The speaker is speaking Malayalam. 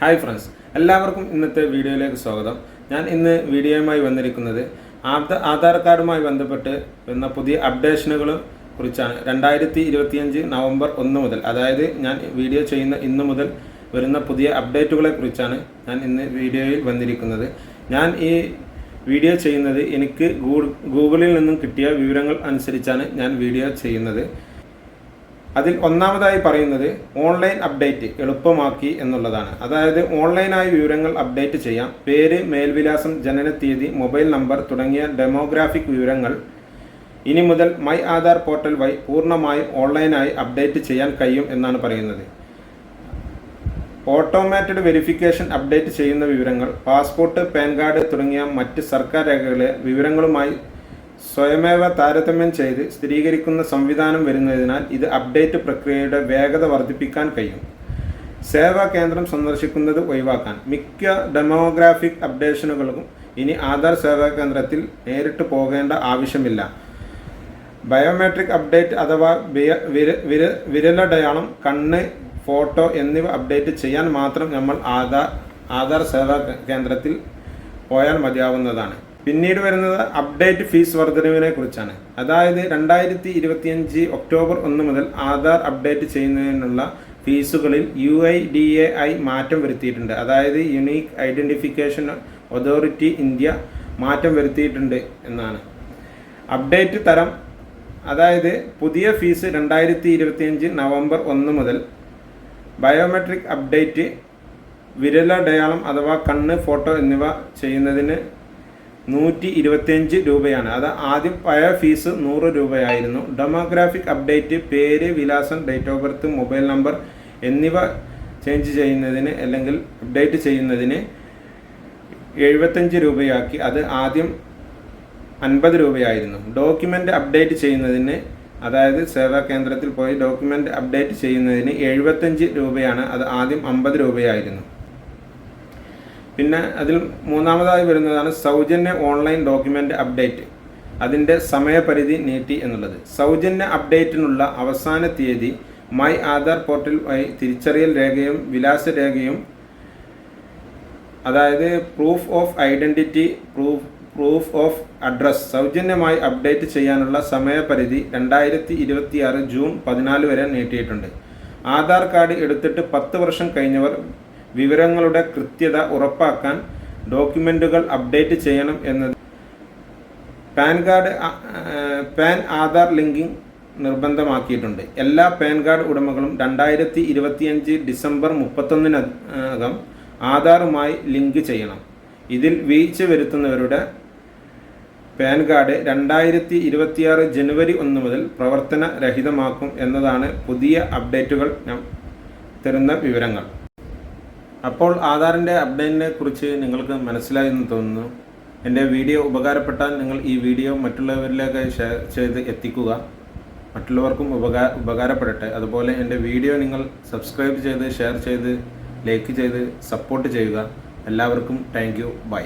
ഹായ് ഫ്രണ്ട്സ് എല്ലാവർക്കും ഇന്നത്തെ വീഡിയോയിലേക്ക് സ്വാഗതം. ഞാൻ ഇന്ന് വീഡിയോയുമായി വന്നിരിക്കുന്നത് ആധ- ആധാർ കാർഡുമായി ബന്ധപ്പെട്ട് വന്ന പുതിയ അപ്ഡേഷനുകളെ കുറിച്ചാണ്. രണ്ടായിരത്തി ഇരുപത്തിയഞ്ച് നവംബർ ഒന്ന് മുതൽ അതായത് ഞാൻ വീഡിയോ ചെയ്യുന്ന ഇന്ന് മുതൽ വരുന്ന പുതിയ അപ്ഡേറ്റുകളെ കുറിച്ചാണ് ഞാൻ ഇന്ന് വീഡിയോയിൽ വന്നിരിക്കുന്നത്. ഞാൻ ഈ വീഡിയോ ചെയ്യുന്നത് എനിക്ക് ഗൂഗിളിൽ നിന്നും കിട്ടിയ വിവരങ്ങൾ അനുസരിച്ചാണ് ഞാൻ വീഡിയോ ചെയ്യുന്നത്. അതിൽ ഒന്നാമതായി പറയുന്നത് ഓൺലൈൻ അപ്ഡേറ്റ് എളുപ്പമാക്കി എന്നുള്ളതാണ്. അതായത് ഓൺലൈനായി വിവരങ്ങൾ അപ്ഡേറ്റ് ചെയ്യാം. പേര് മേൽവിലാസം ജനനത്തീയതി മൊബൈൽ നമ്പർ തുടങ്ങിയ ഡെമോഗ്രാഫിക് വിവരങ്ങൾ ഇനി മുതൽ മൈ ആധാർ പോർട്ടൽ വഴി പൂർണമായും ഓൺലൈനായി അപ്ഡേറ്റ് ചെയ്യാൻ കഴിയും എന്നാണ് പറയുന്നത്. ഓട്ടോമാറ്റഡ് വെരിഫിക്കേഷൻ അപ്ഡേറ്റ് ചെയ്യുന്ന വിവരങ്ങൾ പാസ്പോർട്ട് പാൻ കാർഡ് തുടങ്ങിയ മറ്റ് സർക്കാർ രേഖകളെ വിവരങ്ങളുമായി സ്വയമേവ താരതമ്യം ചെയ്ത് സ്ഥിരീകരിക്കുന്ന സംവിധാനം വരുന്നതിനാൽ ഇത് അപ്ഡേറ്റ് പ്രക്രിയയുടെ വേഗത വർദ്ധിപ്പിക്കാൻ കഴിയും. സേവാ കേന്ദ്രം സന്ദർശിക്കുന്നത് ഒഴിവാക്കാൻ. മിക്ക ഡെമോഗ്രാഫിക് അപ്ഡേഷനുകൾക്കും ഇനി ആധാർ സേവാ കേന്ദ്രത്തിൽ നേരിട്ട് പോകേണ്ട ആവശ്യമില്ല. ബയോമെട്രിക് അപ്ഡേറ്റ് അഥവാ വിര- വിര- വിര- വിരലടയാളം കണ്ണ് ഫോട്ടോ എന്നിവ അപ്ഡേറ്റ് ചെയ്യാൻ മാത്രം നമ്മൾ ആധാർ ആധാർ സേവാ കേന്ദ്രത്തിൽ പോയാൽ മതിയാവുന്നതാണ്. പിന്നീട് വരുന്നത് അപ്ഡേറ്റ് ഫീസ് വർധനവിനെ കുറിച്ചാണ്. അതായത് രണ്ടായിരത്തി ഇരുപത്തിയഞ്ച് ഒക്ടോബർ ഒന്ന് മുതൽ ആധാർ അപ്ഡേറ്റ് ചെയ്യുന്നതിനുള്ള ഫീസുകളിൽ U I D A I മാറ്റം വരുത്തിയിട്ടുണ്ട്. അതായത് യുണീക്ക് ഐഡന്റിഫിക്കേഷൻ അതോറിറ്റി ഇന്ത്യ മാറ്റം വരുത്തിയിട്ടുണ്ട് എന്നാണ്. അപ്ഡേറ്റ് തരം അതായത് പുതിയ ഫീസ് രണ്ടായിരത്തി ഇരുപത്തിയഞ്ച് നവംബർ ഒന്ന് മുതൽ ബയോമെട്രിക് അപ്ഡേറ്റ് വിരലടയാളം അഥവാ കണ്ണ് ഫോട്ടോ എന്നിവ ചെയ്യുന്നതിന് നൂറ്റി ഇരുപത്തിയഞ്ച് രൂപയാണ്. അത് ആദ്യം പഴയ ഫീസ് നൂറ് രൂപയായിരുന്നു. ഡെമോഗ്രാഫിക് അപ്ഡേറ്റ് പേര് വിലാസം date of birth mobile number എന്നിവ ചേഞ്ച് ചെയ്യുന്നതിന് അല്ലെങ്കിൽ അപ്ഡേറ്റ് ചെയ്യുന്നതിന് എഴുപത്തഞ്ച് രൂപയാക്കി. അത് ആദ്യം അൻപത് രൂപയായിരുന്നു. ഡോക്യുമെന്റ് അപ്ഡേറ്റ് ചെയ്യുന്നതിന് അതായത് സേവാ കേന്ദ്രത്തിൽ പോയി ഡോക്യുമെന്റ് അപ്ഡേറ്റ് ചെയ്യുന്നതിന് എഴുപത്തഞ്ച് രൂപയാണ്. അത് ആദ്യം അമ്പത് രൂപയായിരുന്നു. പിന്നെ അതിൽ മൂന്നാമതായി വരുന്നതാണ് സൗജന്യ ഓൺലൈൻ ഡോക്യുമെന്റ് അപ്ഡേറ്റ്. അതിന്റെ സമയപരിധി നീട്ടി എന്നുള്ളത്. സൗജന്യ അപ്ഡേറ്റിനുള്ള അവസാന തീയതി മൈ ആധാർ പോർട്ടൽ വഴി തിരിച്ചറിയൽ രേഖയും വിലാസ രേഖയും അതായത് proof of identity proof proof of address സൗജന്യമായി അപ്ഡേറ്റ് ചെയ്യാനുള്ള സമയപരിധി രണ്ടായിരത്തി ഇരുപത്തിയാറ് ജൂൺ പതിനാല് വരെ നീട്ടിയിട്ടുണ്ട്. ആധാർ കാർഡ് എടുത്തിട്ട് പത്ത് വർഷം കഴിഞ്ഞവർ വിവരങ്ങളുടെ കൃത്യത ഉറപ്പാക്കാൻ ഡോക്യുമെന്റുകൾ അപ്ഡേറ്റ് ചെയ്യണം എന്നത് PAN card PAN Aadhaar linking നിർബന്ധമാക്കിയിട്ടുണ്ട്. എല്ലാ പാൻ കാർഡ് ഉടമകളും രണ്ടായിരത്തി ഇരുപത്തിയഞ്ച് ഡിസംബർ മുപ്പത്തൊന്നിനകം ആധാറുമായി ലിങ്ക് ചെയ്യണം. ഇതിൽ വീഴ്ച വരുത്തുന്നവരുടെ പാൻ കാർഡ് രണ്ടായിരത്തി ഇരുപത്തിയാറ് ജനുവരി ഒന്ന് മുതൽ പ്രവർത്തനരഹിതമാക്കും എന്നതാണ് പുതിയ അപ്ഡേറ്റുകൾ തരുന്ന വിവരങ്ങൾ. അപ്പോൾ ആധാറിന്റെ അപ്ഡേറ്റിനെ കുറിച്ച് നിങ്ങൾക്ക് മനസ്സിലായി എന്ന് തോന്നുന്നു. എന്റെ വീഡിയോ ഉപകാരപ്പെട്ടാൽ നിങ്ങൾ ഈ വീഡിയോ മറ്റുള്ളവരിലേക്ക് ഷെയർ ചെയ്ത് എത്തിക്കുക. മറ്റുള്ളവർക്കും ഉപകാ ഉപകാരപ്പെടട്ടെ. അതുപോലെ എന്റെ വീഡിയോ നിങ്ങൾ സബ്സ്ക്രൈബ് ചെയ്ത് ഷെയർ ചെയ്ത് ലൈക്ക് ചെയ്ത് സപ്പോർട്ട് ചെയ്യുക. എല്ലാവർക്കും താങ്ക് യു. ബൈ.